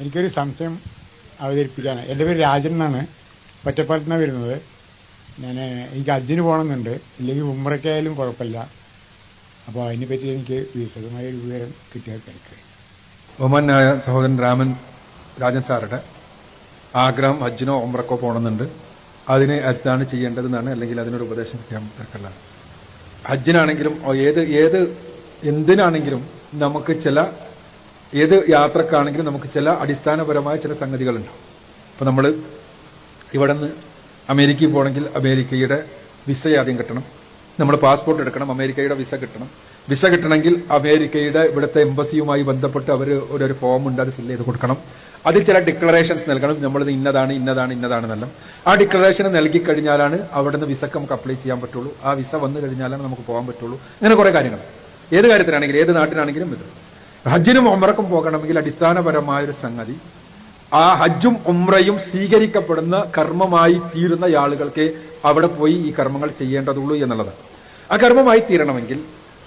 എനിക്കൊരു സംശയം അവതരിപ്പിക്കാൻ എന്റെ പേര് രാജൻ എന്നാണ്. ഒറ്റപ്പാലത്ത് നിന്നാണ് വരുന്നത്. ഞാൻ എനിക്ക് അജ്ജിന് പോകണമെന്നുണ്ട്. ഇല്ലെങ്കിൽ ഉമ്മറയ്ക്കായാലും കുഴപ്പമില്ല. അപ്പോൾ അതിനെപ്പറ്റി എനിക്ക് വിശദമായ ഒരു വിവരം കിട്ടിയാൽ തിരക്ക്. ബഹുമാനായ സഹോദരൻ രാമൻ രാജൻ സാറുടെ ആഗ്രഹം അജിനോ ഉമ്രക്കോ പോകണമെന്നുണ്ട്. അതിന് എന്താണ് ചെയ്യേണ്ടതെന്നാണ് അല്ലെങ്കിൽ അതിനൊരു ഉപദേശം കിട്ടിയാൽ തിരക്കല്ല. ഹജ്ജിനാണെങ്കിലും ഏത് ഏത് എന്തിനാണെങ്കിലും നമുക്ക് ചില ഏത് യാത്രക്കാണെങ്കിലും നമുക്ക് ചില അടിസ്ഥാനപരമായ ചില സംഗതികളുണ്ടാവും അപ്പോൾ നമ്മൾ ഇവിടെ നിന്ന് അമേരിക്കയിൽ പോകണമെങ്കിൽ അമേരിക്കയുടെ വിസ ആദ്യം കിട്ടണം. നമ്മൾ പാസ്പോർട്ട് എടുക്കണം അമേരിക്കയുടെ വിസ കിട്ടണം. വിസ കിട്ടണമെങ്കിൽ അമേരിക്കയുടെ ഇവിടുത്തെ എംബസിയുമായി ബന്ധപ്പെട്ട് അവർ ഒരു ഫോം ഉണ്ട് അത് ഫില്ല് ചെയ്ത് കൊടുക്കണം. അതിൽ ചില ഡിക്ലറേഷൻസ് നൽകണം. നമ്മൾ ഇന്നതാണ് ഇന്നതാണ് ഇന്നതാണ് ഇന്നതാണെന്നെല്ലാം ആ ഡിക്ലറേഷൻ നൽകി കഴിഞ്ഞാലാണ് അവിടെ നിന്ന് വിസക്ക് നമുക്ക് അപ്ലൈ ചെയ്യാൻ പറ്റുള്ളൂ. ആ വിസ വന്നു കഴിഞ്ഞാലാണ് നമുക്ക് പോകാൻ പറ്റുള്ളൂ. അങ്ങനെ കുറേ കാര്യങ്ങൾ. ഏത് കാര്യത്തിനാണെങ്കിലും ഏത് നാട്ടിലാണെങ്കിലും ഇത്. ഹജ്ജിനും ഉമ്രക്കും പോകണമെങ്കിൽ അടിസ്ഥാനപരമായ ഒരു സംഗതി ആ ഹജ്ജും ഉമ്രയും സ്വീകരിക്കപ്പെടുന്ന കർമ്മമായി തീരുന്ന ആളുകൾക്ക് അവിടെ പോയി ഈ കർമ്മങ്ങൾ ചെയ്യേണ്ടതുള്ളൂ എന്നുള്ളത്. ആ കർമ്മമായി തീരണമെങ്കിൽ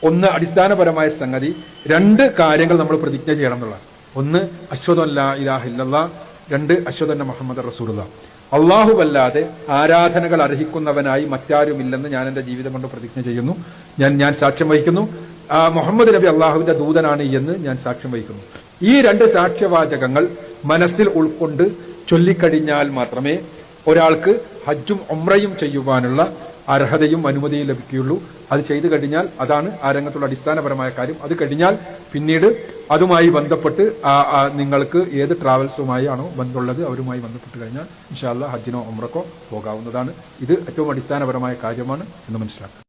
ഒന്ന് അടിസ്ഥാനപരമായ സംഗതി രണ്ട് കാര്യങ്ങൾ നമ്മൾ പ്രതിജ്ഞ ചെയ്യണം എന്നുള്ളതാണ്. ഒന്ന് അശ്വതല്ല ഇലാഹില്ല രണ്ട് അശ്വതന്ന മുഹമ്മദ് റസൂലുള്ള. അള്ളാഹുവല്ലാതെ ആരാധനകൾ അർഹിക്കുന്നവനായി മറ്റാരുമില്ലെന്ന് ഞാൻ എന്റെ ജീവിതം കൊണ്ട് പ്രതിജ്ഞ ചെയ്യുന്നു. ഞാൻ ഞാൻ സാക്ഷ്യം വഹിക്കുന്നു. മുഹമ്മദ് നബി അള്ളാഹുവിന്റെ ദൂതനാണ് എന്ന് ഞാൻ സാക്ഷ്യം വഹിക്കുന്നു. ഈ രണ്ട് സാക്ഷ്യവാചകങ്ങൾ മനസ്സിൽ ഉൾക്കൊണ്ട് ചൊല്ലിക്കഴിഞ്ഞാൽ മാത്രമേ ഒരാൾക്ക് ഹജ്ജും ഒമ്രയും ചെയ്യുവാനുള്ള അർഹതയും അനുമതിയും ലഭിക്കുകയുള്ളൂ. അത് ചെയ്തു കഴിഞ്ഞാൽ അതാണ് ആ രംഗത്തുള്ള അടിസ്ഥാനപരമായ കാര്യം. അത് കഴിഞ്ഞാൽ പിന്നീട് അതുമായി ബന്ധപ്പെട്ട് നിങ്ങൾക്ക് ഏത് ട്രാവൽസുമായി ആണോ ബന്ധമുള്ളത് അവരുമായി ബന്ധപ്പെട്ട് കഴിഞ്ഞാൽ ഇൻഷാല്ല ഹജ്ജിനോ ഒമ്രക്കോ പോകാവുന്നതാണ്. ഇത് ഏറ്റവും അടിസ്ഥാനപരമായ കാര്യമാണ് എന്ന് മനസ്സിലാക്കുക.